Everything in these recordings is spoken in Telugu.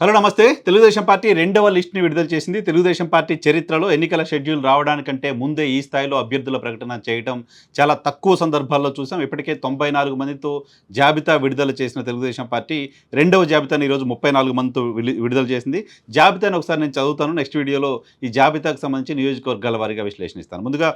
హలో నమస్తే. తెలుగుదేశం పార్టీ రెండవ లిస్ట్ని విడుదల చేసింది. తెలుగుదేశం పార్టీ చరిత్రలో ఎన్నికల షెడ్యూల్ రావడానికంటే ముందే ఈ స్థాయిలో అభ్యర్థుల ప్రకటన చేయడం చాలా తక్కువ సందర్భాల్లో చూసాం. ఇప్పటికే తొంభై నాలుగు మందితో జాబితా విడుదల చేసిన తెలుగుదేశం పార్టీ రెండవ జాబితాను ఈరోజు ముప్పై నాలుగు మందితో విడుదల చేసింది. జాబితాను ఒకసారి నేను చదువుతాను. నెక్స్ట్ వీడియోలో ఈ జాబితాకు సంబంధించి నియోజకవర్గాల వారిగా విశ్లేషణిస్తాను ముందుగా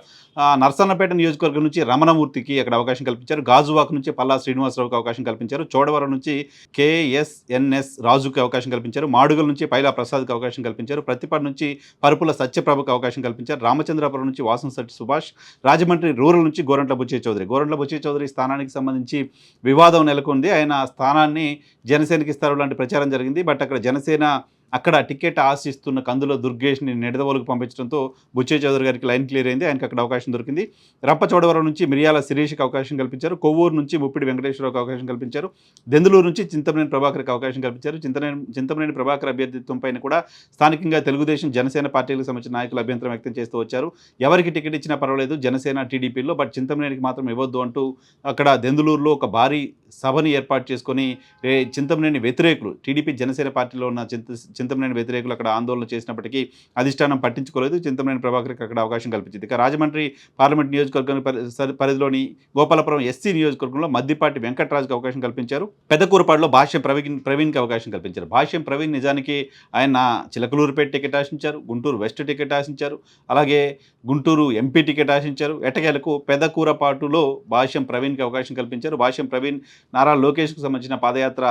నర్సన్నపేట నియోజకవర్గం నుంచి రమణమూర్తికి అక్కడ అవకాశం కల్పించారు. గాజువాక్ నుంచి పల్లా శ్రీనివాసరావుకి అవకాశం కల్పించారు. చోడవరం నుంచి కేఎస్ఎన్ఎస్ రాజుకి అవకాశం కల్పించారు. మాడుగుల నుంచి పైలా ప్రసాద్కి అవకాశం కల్పించారు. ప్రతిపాడు నుంచి పరుపుల సత్యప్రభకు అవకాశం కల్పించారు. రామచంద్రాపురం నుంచి వాసంశెట్టి సుభాష్ రాజమండ్రి రూరల్ నుంచి గోరంట్ల బుచ్చే చౌదరి. గోరంట్ల బుచ్చే చౌదరి స్థానానికి సంబంధించి వివాదం నెలకొంది. ఆయన స్థానాన్ని జనసేనకి ఇస్తారు లాంటి ప్రచారం జరిగింది. బట్ అక్కడ జనసేన అక్కడ టికెట్ ఆశిస్తున్న కందుల దుర్గేష్ని నిడదవోలుకు పంపించడంతో బుచ్చే చౌదరి గారికి లైన్ క్లియర్ అయింది. ఆయనకు అక్కడ అవకాశం దొరికింది. రప్పచోడవరం నుంచి మిరియాల శిరీష్కి అవకాశం కల్పించారు. కొవ్వూరు నుంచి ముప్పిడి వెంకటేశ్వరరావుకి అవకాశం కల్పించారు. దెందులూరు నుంచి చింతమనేని ప్రభాకర్కి అవకాశం కల్పించారు. చింతనేని చింతమనేని ప్రభాకర్ అభ్యర్థిత్వం పైన కూడా స్థానికంగా తెలుగుదేశం జనసేన పార్టీలకు సంబంధించిన నాయకులు అభ్యంతరం వ్యక్తం చేస్తూ వచ్చారు. ఎవరికి టికెట్ ఇచ్చినా పర్వాలేదు. జనసేన టీడీపీలో బట్ చింతమనేనికి మాత్రం ఇవ్వద్దు అంటూ అక్కడ దెందులూరులో ఒక భారీ సభని ఏర్పాటు చేసుకొని చింతమనేని వ్యతిరేకులు టీడీపీ జనసేన పార్టీలో ఉన్న చింత చింతమనేని వ్యతిరేకులు అక్కడ ఆందోళన చేసినప్పటికీ అధిష్టానం పట్టించుకోలేదు. చింతమనేని ప్రభాకర్కి అక్కడ అవకాశం కల్పించింది. ఇక రాజమండ్రి పార్లమెంట్ నియోజకవర్గం పరిధిలోని గోపాలపురం ఎస్సీ నియోజకవర్గంలో మద్దిపాటి వెంకటరాజుకి అవకాశం కల్పించారు. పెద్దకూరపాడులో భాష్యం ప్రవీణ్ ప్రవీణ్కి అవకాశం కల్పించారు. భాష్యం ప్రవీణ్ నిజానికి ఆయన చిలకలూరుపేట టికెట్ ఆశించారు. గుంటూరు వెస్ట్ టికెట్ ఆశించారు. అలాగే గుంటూరు ఎంపీ టికెట్ ఆశించారు. ఎటకేలకు పెదకూరపాటులో భాష్యం ప్రవీణ్కి అవకాశం కల్పించారు. భాష్యం ప్రవీణ్ నారా లోకేష్కు సంబంధించిన పాదయాత్ర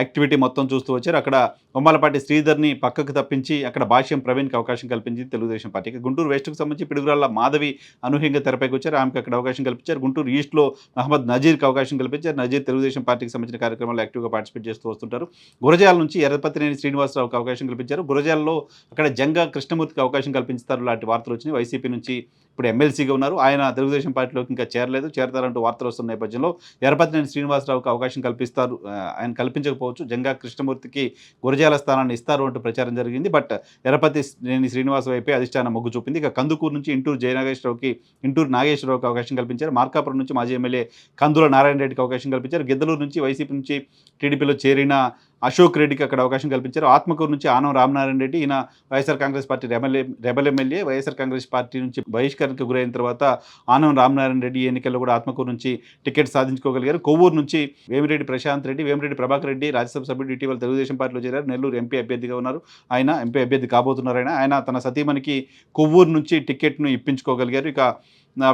యాక్టివిటీ మొత్తం చూస్తూ వచ్చారు. అక్కడ బొమ్మలపాటి శ్రీధర్ని పక్కకు తప్పించి అక్కడ భాష్యం ప్రవీణ్కి అవకాశం కల్పించింది తెలుగుదేశం పార్టీకి గుంటూరు వెస్ట్కు సంబంధించి పిడుగురాళ్ళ మాధవి అనూహ్యంగా తెరపైకి వచ్చారు. ఆమెకు అక్కడ అవకాశం కల్పించారు. గుంటూరు ఈస్ట్లో మహమ్మద్ నజీర్కి అవకాశం కల్పించారు. నజీర్ తెలుగుదేశం పార్టీకి సంబంధించిన కార్యక్రమాలు యాక్టివ్గా పార్టిసిపేట్ చేస్తూ వస్తుంటారు. గురజాల నుంచి ఎర్రపతినేని శ్రీనివాసరావుకి అవకాశం కల్పించారు. గురజాలలో అక్కడ జంగా కృష్ణమూర్తికి అవకాశం కల్పిస్తారు లాంటి వార్తలు వచ్చినాయి. వైసీపీ నుంచి ఇప్పుడు ఎమ్మెల్సీగా ఉన్నారు. ఆయన తెలుగుదేశం పార్టీలోకి ఇంకా చేరలేదు. చేరతారంటూ వార్తలు వస్తున్న నేపథ్యంలో ఎర్రపతినేని శ్రీనివాసరావుకి అవకాశం కల్పిస్తారు. ఆయన కల్పించకపోవచ్చు. జంగా కృష్ణమూర్తికి గురజాల స్థానాన్ని ఇస్తారు అంటూ ప్రచారం జరిగింది. బట్ ఎర్రపతి నేని శ్రీనివాస వైపే అధిష్టానం మొగ్గు చూపింది. ఇక కందుకూరు నుంచి ఇంటూరు జయనాగేశ్వరరావుకి ఇంటూరు నాగేశ్వరరావుకి అవకాశం కల్పించారు. మార్కాపురం నుంచి మాజీ ఎమ్మెల్యే కందుల నారాయణ రెడ్డికి అవకాశం కల్పించారు. గిద్దలూరు నుంచి వైసీపీ నుంచి టీడీపీలో చేరిన అశోక్ రెడ్డికి అక్కడ అవకాశం కల్పించారు. ఆత్మకూరు నుంచి ఆనం రామనారాయణ రెడ్డి ఈయన YSR Congress party rebel rebel MLA YSR Congress party నుంచి బహిష్కరణకు గురైన తర్వాత ఆనం రామనారాయణ రెడ్డి ఎన్నికల్లో కూడా ఆత్మకూరు నుంచి టికెట్ సాధించుకోగలిగారు. కొవ్వూరు నుంచి వేమిరెడ్డి ప్రశాంత్ రెడ్డి వేమిరెడ్డి ప్రభాకర్ రెడ్డి రాజ్యసభ సభ్యుడు ఇటీవల తెలుగుదేశం పార్టీలో చేరారు. నెల్లూరు ఎంపీ అభ్యర్థిగా ఉన్నారు. ఆయన ఎంపీ అభ్యర్థి కాబోతున్నారు ఆయన. ఆయన తన సతీమణికి కొవ్వూరు నుంచి టికెట్ను ఇప్పించుకోగలిగారు. ఇక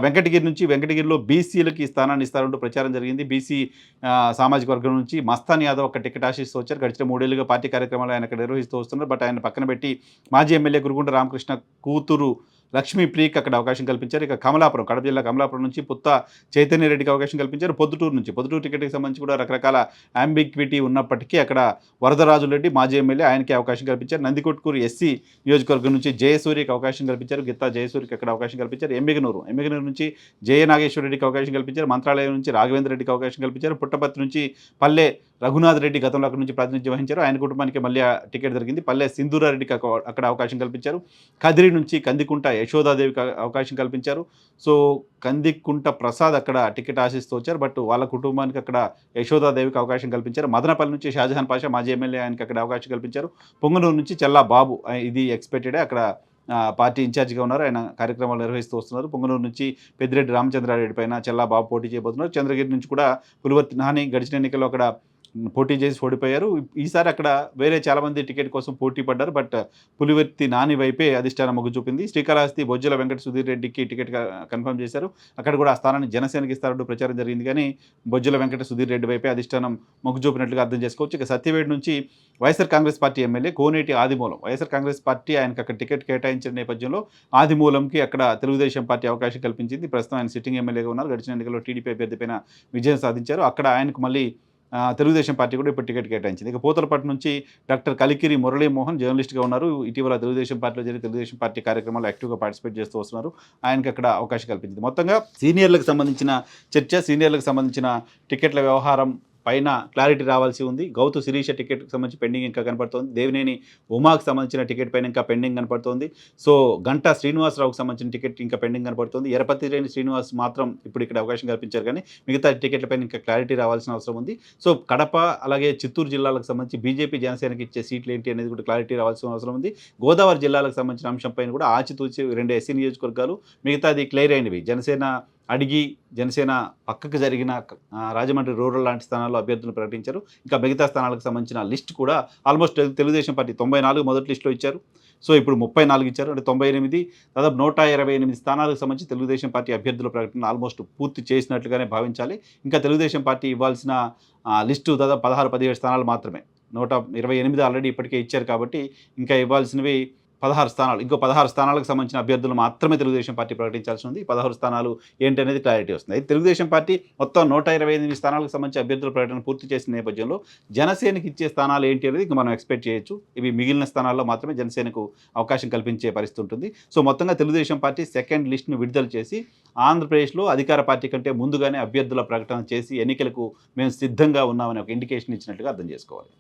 వెంకటగిరి నుంచి వెంకటగిరిలో బీసీలకి స్థానాన్ని ఇస్తారంటూ ప్రచారం జరిగింది. బీసీ సామాజిక వర్గం నుంచి మస్తాన్ యాదవ్ ఒక టికెట్ ఆశిస్తూ వచ్చారు. గడిచిన మూడేళ్ళుగా పార్టీ కార్యక్రమాలు ఆయన అక్కడ నిర్వహిస్తూ వస్తున్నారు. బట్ ఆయన పక్కన పెట్టి మాజీ ఎమ్మెల్యే గురుగుంట రామకృష్ణ కూతురు లక్ష్మీ ప్రియకి అక్కడ అవకాశం కల్పించారు. ఇక కమలాపురం కడప జిల్లా కమలాపురం నుంచి పుత్త చైతన్య రెడ్డికి అవకాశం కల్పించారు. పొద్దుటూరు నుంచి పొద్దుటూరు టికెట్కి సంబంధించి కూడా రకరకాల అంబిక్విటీ ఉన్నప్పటికీ అక్కడ వరదరాజు రెడ్డి మాజీ ఎమ్మెల్యే ఆయనకి అవకాశం కల్పించారు. నందికొట్కూరు ఎస్సీ నియోజకవర్గం నుంచి జయసూరికి అవకాశం కల్పించారు. గిత్తా జయసూరికి అక్కడ అవకాశం కల్పించారు. ఎమ్మిగనూరు ఎమ్మిగనూరు నుంచి జయ నాగేశ్వర రెడ్డికి అవకాశం కల్పించారు. మంత్రాలయం నుంచి రాఘవేంద్ర రెడ్డికి అవకాశం కల్పించారు. పుట్టపత్తి నుంచి పల్లె రఘునాథ్ రెడ్డి గతంలో అక్కడ నుంచి ప్రాతినిధ్యం వహించారు. ఆయన కుటుంబానికి మళ్ళీ టికెట్ దొరికింది పల్లె సింధూరారెడ్డికి అక్కడ అవకాశం కల్పించారు. కదిరి నుంచి కందికుంట యశోదాదేవికి అవకాశం కల్పించారు. సో కందికుంట ప్రసాద్ అక్కడ టికెట్ ఆశిస్తూ వచ్చారు. బట్ వాళ్ళ కుటుంబానికి అక్కడ యశోదాదేవికి అవకాశం కల్పించారు. మదనపల్లి నుంచి షాజహాన్ పాషా మాజీ ఎమ్మెల్యే ఆయనకి అక్కడ అవకాశం కల్పించారు. పొంగనూరు నుంచి చెల్లా బాబు ఇది ఎక్స్పెక్టెడే అక్కడ పార్టీ ఇన్ఛార్జిగా ఉన్నారు. ఆయన కార్యక్రమాలు నిర్వహిస్తూ వస్తున్నారు. పొంగనూరు నుంచి పెద్దిరెడ్డి రామచంద్రారెడ్డి పైన చెల్లా బాబు పోటీ చేయబోతున్నారు. చంద్రగిరి నుంచి కూడా పులివర్తి నాని గడిచిన ఎన్నికల్లో అక్కడ పోటీ చేసి ఓడిపోయారు. ఈసారి అక్కడ వేరే చాలామంది టికెట్ కోసం పోటీ పడ్డారు. బట్ పులివర్తి నాని వైపే అధిష్టానం మొగ్గు చూపింది. శ్రీకాళహస్తి బొజ్జల వెంకట సుధీర్ రెడ్డికి టికెట్ కన్ఫర్మ్ చేశారు. అక్కడ కూడా ఆ స్థానాన్ని జనసేనకి ఇస్తారంటూ ప్రచారం జరిగింది. కానీ బొజ్జల వెంకట సుధీర్ రెడ్డి వైపే అధిష్టానం మొగ్గు చూపినట్లుగా అర్థం చేసుకోవచ్చు. ఇక సత్యవేడి నుంచి YSR Congress party MLA Koneti Adimulam. YSR Congress party ఆయనకు అక్కడ టికెట్ కేటాయించిన నేపథ్యంలో ఆదిమూలంకి అక్కడ తెలుగుదేశం పార్టీ అవకాశం కల్పించింది. ప్రస్తుతం ఆయన సిట్టింగ్ ఎమ్మెల్యేగా ఉన్నారు. గడిచిన ఎన్నికల్లో టీడీపీ అభ్యర్థి పైన విజయం సాధించారు. అక్కడ ఆయనకు మళ్ళీ తెలుగుదేశం పార్టీ కూడా ఇప్పుడు టికెట్ కేటాయించింది. ఇక పూతలపట్టు నుంచి డాక్టర్ కలికిరి మురళీమోహన్ జర్నలిస్ట్గా ఉన్నారు. ఇటీవల తెలుగుదేశం పార్టీలో జరిగిన తెలుగుదేశం పార్టీ కార్యక్రమాలు యాక్టివ్గా పార్టిసిపేట్ చేస్తూ వస్తున్నారు. ఆయనకి అక్కడ అవకాశం కల్పించింది. మొత్తంగా సీనియర్లకు సంబంధించిన చర్చ సీనియర్లకు సంబంధించిన టికెట్ల వ్యవహారం పైన క్లారిటీ రావాల్సి ఉంది. గౌతు శిరీష టికెట్కి సంబంధించి పెండింగ్ ఇంకా కనపడుతోంది. దేవినేని ఉమాకి సంబంధించిన టికెట్ పైన ఇంకా పెండింగ్ కనపడుతోంది. సో గంటా శ్రీనివాసరావుకి సంబంధించిన టికెట్ ఇంకా పెండింగ్ కనపడుతోంది. ఎరపతి రేణి శ్రీనివాస్ మాత్రం ఇప్పుడు ఇక్కడ అవకాశం కల్పించారు కానీ మిగతా టికెట్ల పైన ఇంకా క్లారిటీ రావాల్సిన అవసరం ఉంది. సో కడప అలాగే చిత్తూరు జిల్లాలకు సంబంధించి బీజేపీ జనసేనకి ఇచ్చే సీట్లు ఏంటి అనేది కూడా క్లారిటీ రావాల్సిన అవసరం ఉంది. గోదావరి జిల్లాలకు సంబంధించిన అంశం పైన కూడా ఆచితూచి రెండు ఎస్సీ నియోజకవర్గాలు మిగతాది క్లియర్ అయినవి. జనసేన అడిగి జనసేన పక్కకు జరిగిన రాజమండ్రి రూరల్ లాంటి స్థానాల్లో అభ్యర్థులు ప్రకటించారు. ఇంకా మిగతా స్థానాలకు సంబంధించిన లిస్ట్ కూడా ఆల్మోస్ట్ తెలుగుదేశం పార్టీ తొంభై నాలుగు మొదటి లిస్టులో ఇచ్చారు. సో ఇప్పుడు ముప్పై నాలుగు ఇచ్చారు. అంటే తొంభై ఎనిమిది దాదాపు నూట ఇరవై ఎనిమిది స్థానాలకు సంబంధించి తెలుగుదేశం పార్టీ అభ్యర్థుల ప్రకటన ఆల్మోస్ట్ పూర్తి చేసినట్లుగానే భావించాలి. ఇంకా తెలుగుదేశం పార్టీ ఇవ్వాల్సిన లిస్టు దాదాపు పదహారు పదిహేడు స్థానాలు మాత్రమే. నూట ఇరవై ఎనిమిది ఆల్రెడీ ఇప్పటికే ఇచ్చారు కాబట్టి ఇంకా ఇవ్వాల్సినవి పదహారు స్థానాలు ఇంకో పదహారు స్థానాలకు సంబంధించిన అభ్యర్థులు మాత్రమే తెలుగుదేశం పార్టీ ప్రకటించాల్సి ఉంది. పదహారు స్థానాలు ఏంటి అనేది క్లారిటీ వస్తుంది. అయితే తెలుగుదేశం పార్టీ మొత్తం నూట ఇరవై ఎనిమిది స్థానాలకు సంబంధించి అభ్యర్థుల ప్రకటన పూర్తి చేసిన నేపథ్యంలో జనసేనకి ఇచ్చే స్థానాలు ఏంటి అనేది ఇంకా మనం ఎక్స్పెక్ట్ చేయొచ్చు. ఇవి మిగిలిన స్థానాల్లో మాత్రమే జనసేనకు అవకాశం కల్పించే పరిస్థితి ఉంటుంది. సో మొత్తంగా తెలుగుదేశం పార్టీ సెకండ్ లిస్ట్ను విడుదల చేసి ఆంధ్రప్రదేశ్లో అధికార పార్టీ కంటే ముందుగానే అభ్యర్థుల ప్రకటన చేసి ఎన్నికలకు మేము సిద్ధంగా ఉన్నామని ఒక ఇండికేషన్ ఇచ్చినట్టుగా అర్థం చేసుకోవాలి.